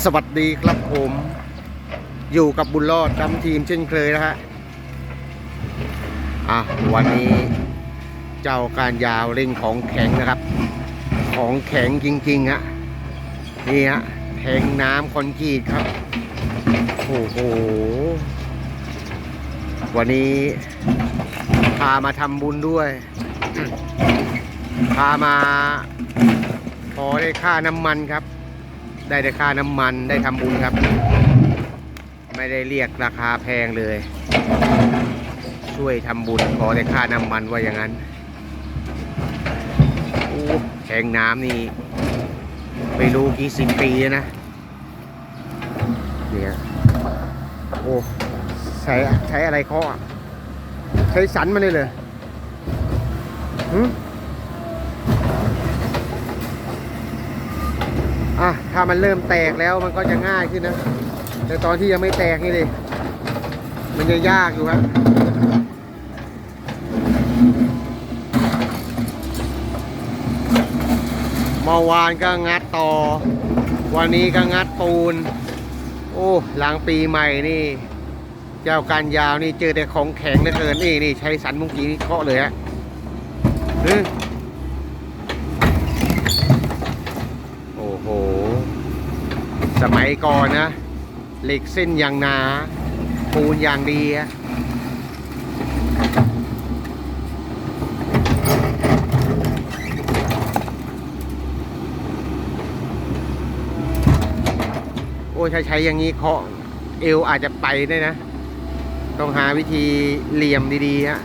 สวัสดีครับผม อยู่กับบุญรอดดำทีมเช่นเคยนะฮะอะวันนี้เจ้าการยาวเล่งของแข็งนะครับ ของแข็งจริงๆฮะนี่ฮะแทงน้ำคอนกรีตครับโอ้โหวันนี้พามาทำบุญด้วย พามา พอได้ค่าน้ำมันครับ ได้แต่ค่าน้ำมันได้ทำบุญครับ ไม่ได้เรียกราคาแพงเลย ช่วยทำบุญขอได้ค่าน้ำมันว่าอย่างนั้นโอ้แทงน้ำนี่ไม่รู้กี่สิบปีแล้วนะเนี่ยโอ้ใช้ใช้อะไรเคาะใช้สันมาเลยเลยหึอะ ถ้ามันเริ่มแตกแล้วมันก็จะง่ายขึ้นนะ แต่ตอนที่ยังไม่แตกนี่เลยมันจะยากอยู่ครับเมื่อวานก็งัดต่อ วันนี้ก็งัดปูน โอ้หลังปีใหม่นี่ เจ้าการยาวนี่เจอแต่ของแข็งเหลือเกินนี่นี่ใช้สันมุงกีนี่เคาะเลยฮะโอ้โห สมัยก่อนนะเหล็กเส้นอย่างหนาปูนอย่างดีอะโอ้ยถ้าใช้อย่างนี้เคาะเอวอาจจะไปได้นะ ต้องหาวิธีเหลี่ยมดีๆฮะ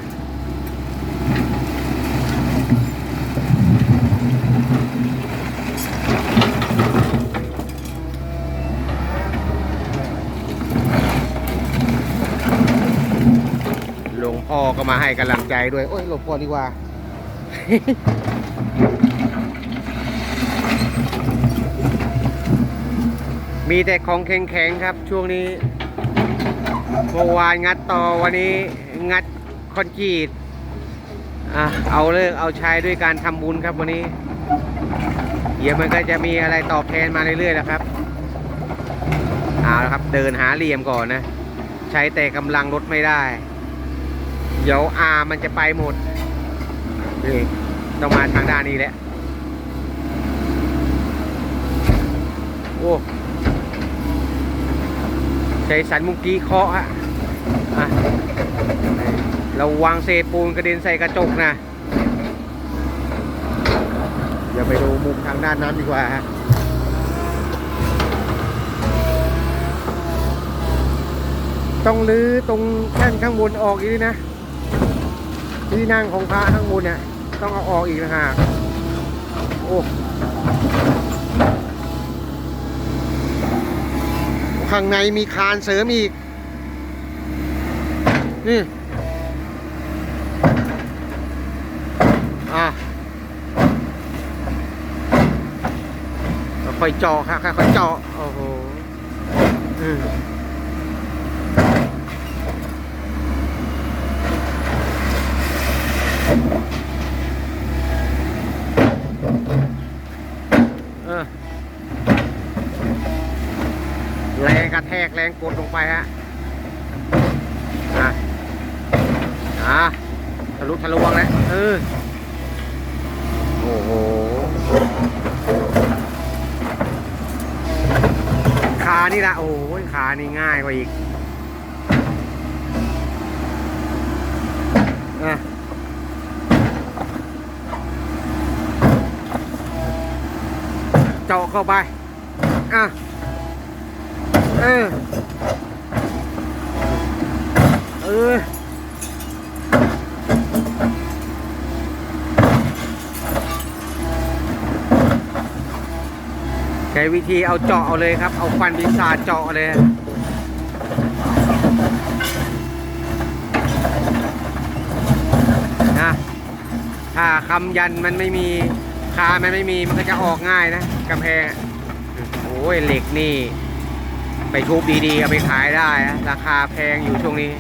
งพ่อก็มาให้กำลังใจด้วย โอ้ยหลวงพ่อดีกว่า มีแต่ของแข็งๆครับช่วงนี้เมื่อวานงัดต่อวันนี้งัดคอนกรีตเอาเลิกเอาใช้ด้วยการทำบุญครับวันนี้เดี๋ยวมันก็จะมีอะไรตอบแทนมาเรื่อยๆแล้วครับเอาละครับเดินหาเหลี่ยมก่อนนะ ใช้แต่กำลังรถไม่ได้ เดี๋ยวอามันจะไปหมดนี่ต้องมาทางด้านนี้แหละ โอ้ใช้สันมุงกี้เคาะฮะอะเราวางเศษปูนกระเด็นใส่กระจกนะเดี๋ยวไปดูมุมทางด้านนั้นดีกว่าฮะต้องลื้อตรงแท่นข้างบนออกอีกนะ ที่นั่งของพระข้างบนเนี่ยต้องเอาออกอีกนะฮะโอ้ข้างในมีคานเสริมอีก นี่อะค่อยเจาะครับค่อยเจาะโอ้โหอืม เออแรง กระแทกแรงกดลงไปฮะอะอะทะลุทะลวงแล้วเออโอ้โหขานี่ละโอ้ยขานี่ง่ายกว่าอีกอะเจาะเข้าไปอะ เออ เออใช้วิธีเอาเจาะเอาเลยครับ เอาฟันปีศาจเจาะเลยนะถ้าคำยันมันไม่มีคามันไม่มีมันก็จะออกง่ายนะกำแพงโอ้ยเหล็กนี่ ไปทุบดีๆเอาไปขายได้นะราคาแพงอยู่ช่วงนี้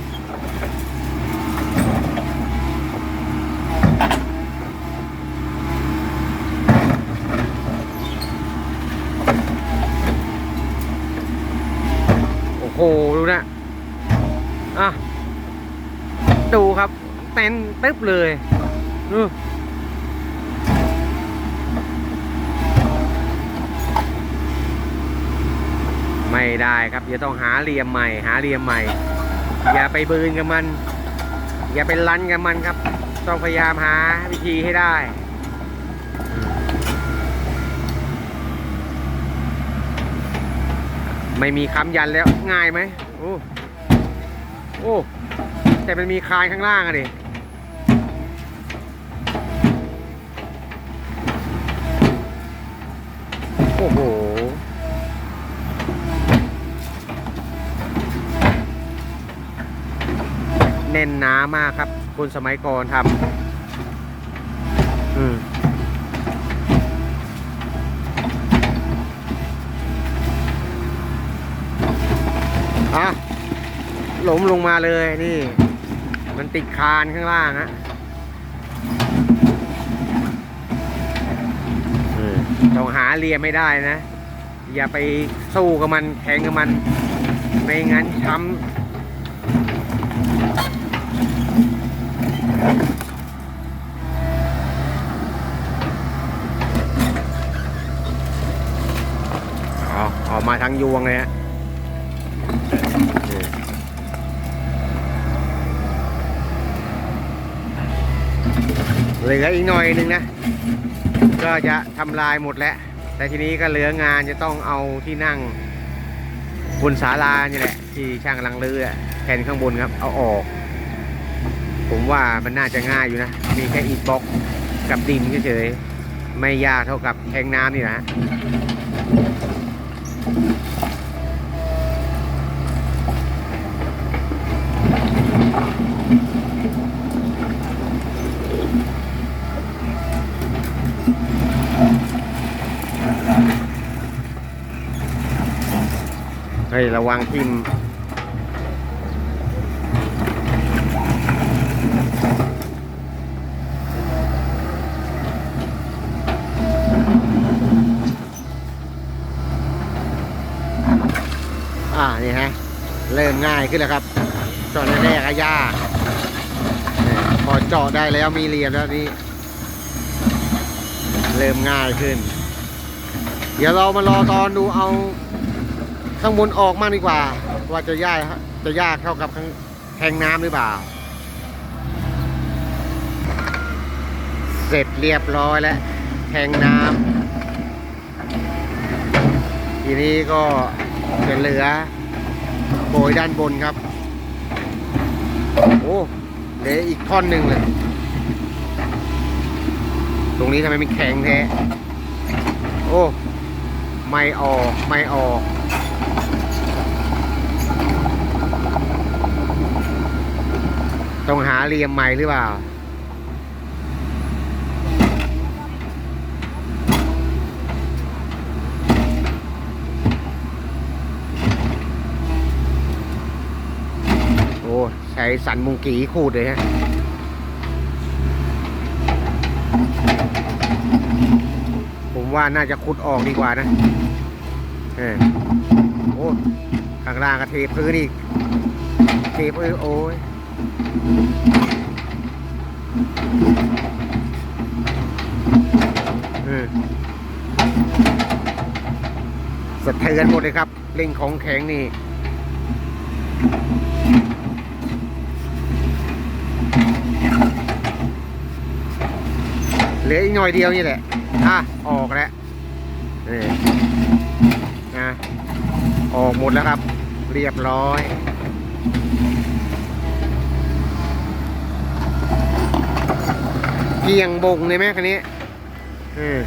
โอโห ดูนะ อะ ดูครับ เต้นตึ๊บเลยดู ไม่ได้ครับจะต้องหาเหลี่ยมใหม่ หาเหลี่ยมใหม่ อย่าไปบืนกับมัน อย่าไปลันกับมันครับ ต้องพยายามหาวิธีให้ได้ไม่มีค้ำยันแล้วง่ายไหมโอ้โอ้แต่มันมีคานข้างล่างอะดิโอ้โห แน่นหนามากครับ คนสมัยก่อนทำอืมอะหลมลงมาเลยนี่ มันติดคานข้างล่างฮะต้องหาเรียไม่ได้นะ อย่าไปสู้กับมันแข่งกับมัน ไม่งั้นช้ำ เอาออกมาทางยวงเลยฮะเหลืออีกหน่อยนึงนะ ก็จะทำลายหมดแล้ว แต่ทีนี้ก็เหลืองานจะต้องเอาที่นั่งบนศาลานี่แหละ ที่ช่างกำลังเลือแผ่นข้างบนครับ เอาออก ผมว่ามันน่าจะง่ายอยู่นะ มีแค่อิฐบล็อกกับดินเฉยๆ ไม่ยากเท่ากับแทงน้ำนี่นะเฮ้ยระวังทิมอ่า นี่ฮะ เริ่มง่ายขึ้นแล้วครับเจาะแรกๆอะยากพอเจาะได้แล้วมีเหลี่ยมแล้วนี่เริ่มง่ายขึ้น เดี๋ยวเรามารอตอนดูเอาข้างบนออกมากดีกว่า ว่าจะยากจะยากเท่ากับข้างแทงน้ำหรือเปล่า เสร็จเรียบร้อยแล้วแทงน้ำทีนี้ก็จะเหลือ โบยด้านบนครับ โอ้เหลืออีกท่อนหนึ่งเลย ตรงนี้ทำไมมันแข็งแท้ โอ้ ไม่ออก ไม่ออก ต้องหาเหลี่ยมใหม่หรือเปล่า โอ้ ใช้ สันมุงกีขูดเลยฮะผมว่าน่าจะขุดออกดีกว่านะเออโอ้ข้างล่างก็เทพื้นอีกเทพื้นโอ้ยเออสะเทือนหมดเลยครับ เล่งของแข็งนี่ เหลืออีกหน่อยเดียวนี่แหละ อะ ออกแล้วนี่นะออกหมดแล้วครับ เรียบร้อย เกี่ยงบงเลยไหมคันนี้เออ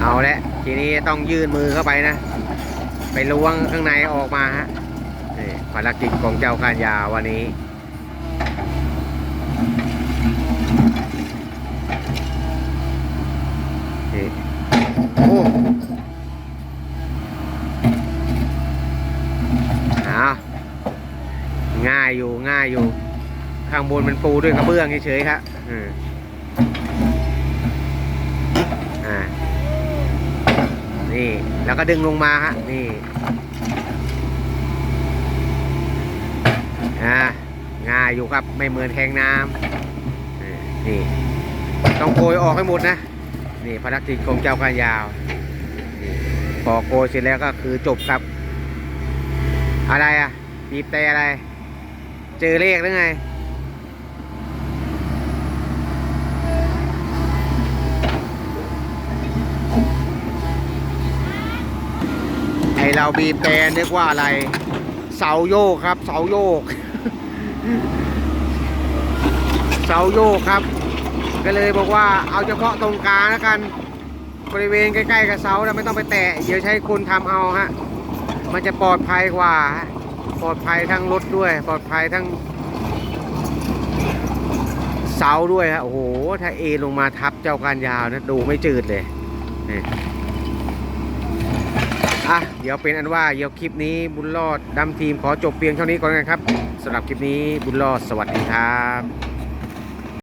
เอาละทีนี้ต้องยื่นมือเข้าไปนะ ไปล้วงข้างในออกมาฮะ ภารกิจของเจ้าการยาวันนี้ โอ้เอาง่ายอยู่ง่ายอยู่ ข้างบนมันปูด้วยกระเบื้องเฉยๆครับอืมอ่า นี่ แล้วก็ดึงลงมาฮะ นี่ อ่าง่ายอยู่ครับไม่เหมือนแทงน้ำนี่ต้องโกยออกให้หมดนะ นี่ภารกิจของเจ้าการยาวพอโกยเสร็จแล้วก็คือจบครับ อะไรอะบีบแต่อะไร เจอเลขหรือไงไอเราบีบแต่นึกว่าอะไร เสาโยกครับ เสาโยก เสาโยกครับ ก็เลยบอกว่าเอาเฉพาะตรงกลางแล้วกัน บริเวณใกล้ๆกับเสาแล้วไม่ต้องไปแตะเดี๋ยวใช้คนทำเอาฮะมันจะปลอดภัยกว่า ปลอดภัยทั้งรถด้วย ปลอดภัยทั้ง เสาด้วยฮะโอ้โหถ้าเอลงมาทับเจ้าการยาวนะดูไม่จืดเลยนี่ อะเดี๋ยวเป็นอันว่าเดี๋ยวคลิปนี้บุญรอดดำทีมขอจบเพียงเท่านี้ก่อนนะครับสำหรับคลิปนี้บุญรอดสวัสดีครับ